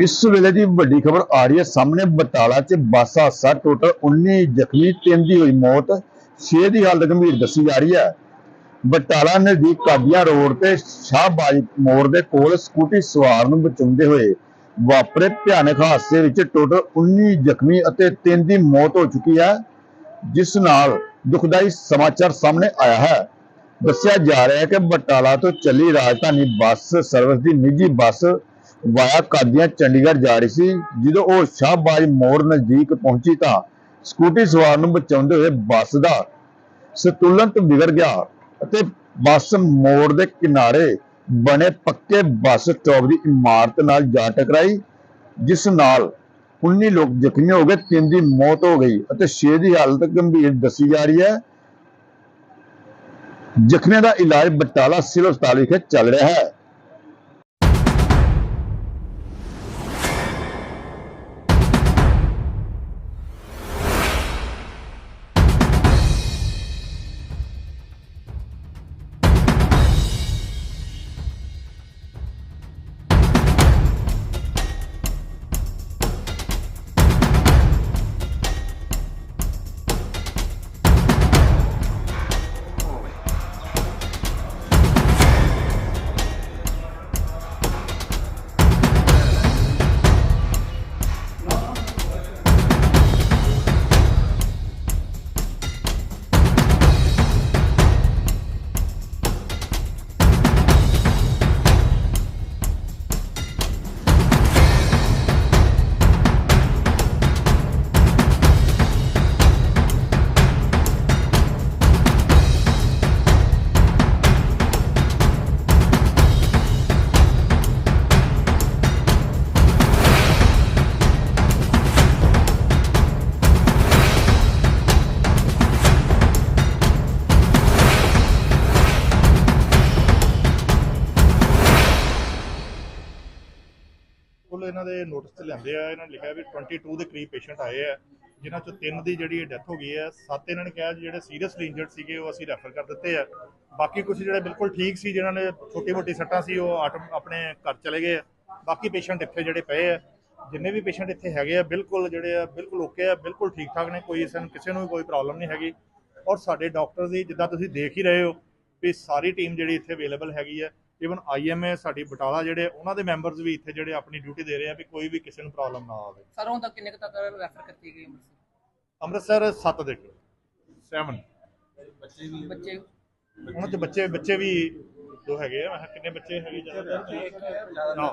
ਇਸ ਵੇਲੇ ਦੀ ਵੱਡੀ ਖਬਰ ਆ ਰਹੀ ਹੈ। ਸਾਹਮਣੇ ਬਟਾਲਾ 'ਚ ਬੱਸ ਹਾਦਸਾ ਟੋਟਲ 19 ਜ਼ਖਮੀ ਤਿੰਨ ਦੀ ਹੋਈ ਮੌਤ 6 ਦੀ ਹਾਲਤ ਗੰਭੀਰ ਦੱਸੀ ਜਾ ਰਹੀ ਹੈ। ਬਟਾਲਾ ਨਜ਼ਦੀਕ ਕਾਦੀਆਂ ਰੋਡ ਤੇ ਸ਼ਾਹਬਾਜ ਮੋੜ ਦੇ ਕੋਲ ਸਕੂਟੀ ਸਵਾਰ ਨੂੰ ਬਚਾਉਂਦੇ ਹੋਏ ਵਾਪਰੇ ਭਿਆਨਕ ਹਾਦਸੇ ਵਿੱਚ ਟੋਟਲ 19 ਜ਼ਖਮੀ ਅਤੇ ਤਿੰਨ ਦੀ ਮੌਤ ਹੋ ਚੁੱਕੀ ਹੈ, ਜਿਸ ਨਾਲ ਦੁਖਦਾਈ ਸਮਾਚਾਰ ਸਾਹਮਣੇ ਆਇਆ ਹੈ। ਦੱਸਿਆ ਜਾ ਰਿਹਾ ਹੈ ਕਿ ਬਟਾਲਾ ਤੋਂ ਚੱਲੀ ਰਾਜਧਾਨੀ ਬੱਸ ਸਰਵਿਸ ਦੀ ਨਿੱਜੀ ਬੱਸ ਵਾਇਆ ਕਾਦੀਆਂ ਚੰਡੀਗੜ੍ਹ ਜਾ ਰਹੀ ਸੀ, ਜਦੋਂ ਉਹ ਸ਼ਾਹਬਾਜ ਮੋੜ ਨਜ਼ਦੀਕ ਪਹੁੰਚੀ ਤਾਂ ਸਕੂਟੀ ਸਵਾਰ ਨੂੰ ਬਚਾਉਂਦੇ ਹੋਏ ਬੱਸ ਦਾ ਸੰਤੁਲਨ ਵਿਗੜ ਗਿਆ ਅਤੇ ਬੱਸ ਮੋੜ ਦੇ ਕਿਨਾਰੇ ਬਣੇ ਪੱਕੇ ਬੱਸ ਸਟਾਪ ਦੀ ਇਮਾਰਤ ਨਾਲ ਜਾ ਟਕਰਾਈ, ਜਿਸ ਨਾਲ 19 ਲੋਕ ਜ਼ਖਮੀ ਹੋ ਗਏ, ਤਿੰਨ ਦੀ ਮੌਤ ਹੋ ਗਈ ਅਤੇ 6 ਦੀ ਹਾਲਤ ਗੰਭੀਰ ਦੱਸੀ ਜਾ ਰਹੀ ਹੈ। ਜ਼ਖਮੀਆਂ ਦਾ ਇਲਾਜ ਬਟਾਲਾ ਸਿਵਲ ਹਸਪਤਾਲ ਵਿਖੇ ਚੱਲ ਰਿਹਾ ਹੈ। ਕੁੱਲ ਇਹਨਾਂ ਦੇ ਨੋਟਿਸ ਤੇ ਲਿਆਂਦੇ ਆ, ਇਹਨਾਂ ਨੇ ਲਿਖਿਆ ਵੀ 22 ਦੇ ਕਰੀਬ ਪੇਸ਼ੈਂਟ ਆਏ ਆ, ਜਿਨ੍ਹਾਂ ਚੋਂ ਤਿੰਨ ਦੀ ਜਿਹੜੀ ਡੈਥ ਹੋ ਗਈ ਹੈ ਸੱਤ ਇਹਨਾਂ ਨੇ ਕਿਹਾ ਜਿਹੜੇ ਸੀਰੀਅਸਲੀ ਇੰਜਰਡ ਸੀਗੇ ਉਹ ਅਸੀਂ ਰੈਫਰ ਕਰ ਦਿੱਤੇ ਆ। ਬਾਕੀ ਕੁਝ ਜਿਹੜੇ ਬਿਲਕੁਲ ਠੀਕ ਸੀ, ਜਿਨ੍ਹਾਂ ਨੇ ਛੋਟੀ ਮੋਟੀ ਸੱਟਾਂ ਸੀ, ਉਹ ਆਟੋ- ਆਪਣੇ ਘਰ ਚਲੇ ਗਏ ਆ। ਬਾਕੀ ਪੇਸ਼ੈਂਟ ਇੱਥੇ ਜਿਹੜੇ ਪਏ ਆ, ਜਿੰਨੇ ਵੀ ਪੇਸ਼ੈਂਟ ਇੱਥੇ ਹੈਗੇ ਆ, ਬਿਲਕੁਲ ਜਿਹੜੇ ਆ, ਬਿਲਕੁਲ ਓਕੇ ਆ, ਬਿਲਕੁਲ ਠੀਕ ਠਾਕ ਨੇ, ਕੋਈ ਸਾਨੂੰ ਕਿਸੇ ਨੂੰ ਵੀ ਕੋਈ ਪ੍ਰੋਬਲਮ ਨਹੀਂ ਹੈਗੀ। ਔਰ ਸਾਡੇ ਡਾਕਟਰ ਦੀ, ਜਿੱਦਾਂ ਤੁਸੀਂ ਦੇਖ ਹੀ ਰਹੇ ਹੋ, ਵੀ ਸਾਰੀ ਟੀਮ ਜਿਹੜੀ ਇੱਥੇ ਅਵੇਲੇਬਲ ਹੈਗੀ ਹੈ ਇਵਨ ਆਈਐਮਏ ਸਾਡੀ ਬਟਾਲਾ ਜਿਹੜੇ ਉਹਨਾਂ ਦੇ ਮੈਂਬਰਸ ਵੀ ਇੱਥੇ ਜਿਹੜੇ ਆਪਣੀ ਡਿਊਟੀ ਦੇ ਰਹੇ ਆ ਵੀ ਕੋਈ ਵੀ ਕਿਸੇ ਨੂੰ ਪ੍ਰੋਬਲਮ ਨਾ ਆਵੇ। ਸਰ ਹੁਣ ਤੱਕ ਕਿੰਨੇ ਕੁ ਤੱਕ ਰੈਫਰ ਕੀਤੀ ਗਈ ਅੰਮ੍ਰਿਤਸਰ? ਅੰਮ੍ਰਿਤਸਰ 7 ਦੇਖੋ 7 ਬੱਚੇ ਉਹਨਾਂ ਚ ਬੱਚੇ ਬੱਚੇ ਵੀ ਦੋ ਹੈਗੇ ਆ। ਮੈਂ ਕਿੰਨੇ ਬੱਚੇ ਹੈਗੇ ਜ਼ਿਆਦਾ? ਨਾ।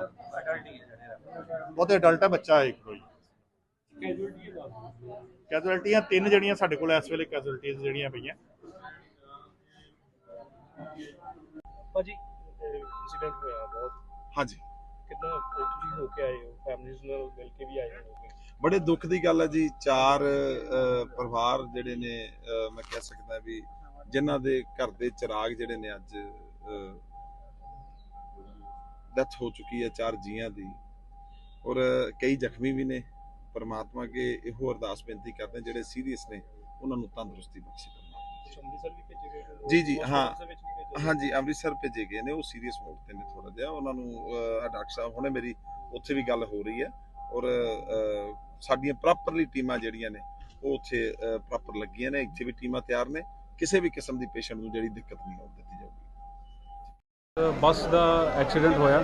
ਬਹੁਤੇ ਅਡਲਟ ਆ। ਬੱਚਾ ਹੈ ਇੱਕ ਕੋਈ। ਕੈਜੁਅਲਟੀਆਂ ਤਿੰਨ ਜਿਹੜੀਆਂ ਸਾਡੇ ਕੋਲ ਇਸ ਵੇਲੇ ਕੈਜੁਅਲਟੀਆਂ ਜਿਹੜੀਆਂ ਪਈਆਂ। ਭਾਜੀ ਇਨਸੀਡੈਂਟ ਹੋਇਆ ਬਹੁਤ। ਹਾਂਜੀ। ਕਿੰਨਾ ਤੁਸੀਂ ਹੋ ਕੇ ਆਏ ਹੋ ਫੈਮਿਲੀਜ਼ ਨਾਲ ਮਿਲ ਕੇ ਵੀ ਆਏ ਹੋਗੇ ਬੜੇ ਦੁੱਖ ਦੀ ਗੱਲ ਹੈ ਜੀ ਚਾਰ ਪਰਿਵਾਰ ਜਿਹੜੇ ਨੇ ਮੈਂ ਕਹਿ ਸਕਦਾ ਵੀ ਜਿਨ੍ਹਾਂ ਦੇ ਘਰ ਦੇ ਚਿਰਾਗ ਜਿਹੜੇ ਨੇ ਅੱਜ ਡੈਥ ਹੋ ਚੁੱਕੀ ਹੈ ਚਾਰ ਜੀਆਂ ਦੀ। ਔਰ ਕਈ ਜ਼ਖਮੀ ਵੀ ਨੇ। ਪਰਮਾਤਮਾ ਅੱਗੇ ਇਹੋ ਅਰਦਾਸ ਬੇਨਤੀ ਕਰਦੇ ਹਾਂ ਜਿਹੜੇ ਸੀਰੀਅਸ ਨੇ ਉਹਨਾਂ ਨੂੰ ਤੰਦਰੁਸਤੀ ਬਖਸ਼ੇ ਪਰਮਾਤਮਾ ਅੰਮ੍ਰਿਤਸਰ ਵੀ ਭੇਜੇ ਗਏ ਨੇ ਜੀ, ਜੀ, ਹਾਂ। Hospitals ਦੇ ਵਿੱਚ ਵੀ ਭੇਜੇ ਗਏ। ਹਾਂਜੀ ਅੰਮ੍ਰਿਤਸਰ ਭੇਜੇ ਗਏ ਨੇ ਉਹ ਸੀਰੀਅਸ ਮੋਡ ਤੇ ਨੇ ਥੋੜਾ ਜਿਹਾ। ਉਹਨਾਂ ਨੂੰ ਅਹ, ਡਾਕਟਰ ਸਾਹਿਬ ਹੁਣੇ ਮੇਰੀ ਉੱਥੇ ਵੀ ਗੱਲ ਹੋ ਰਹੀ ਹੈ। ਔਰ ਅਹ, ਸਾਡੀਆਂ ਪ੍ਰੋਪਰਲੀ ਟੀਮਾਂ ਜਿਹੜੀਆਂ ਨੇ ਉਹ ਉੱਥੇ ਪ੍ਰੋਪਰ ਲੱਗੀਆਂ ਨੇ। ਇੱਥੇ ਵੀ ਟੀਮਾਂ ਤਿਆਰ ਨੇ। ਕਿਸੇ ਵੀ ਕਿਸਮ ਦੀ ਪੇਸ਼ੈਂਟ ਨੂੰ ਜਿਹੜੀ ਦਿੱਕਤ ਨਹੀਂ ਆਉਣ ਦਿੱਤੀ ਜਾਊਗੀ। ਬੱਸ ਦਾ ਐਕਸੀਡੈਂਟ ਹੋਇਆ।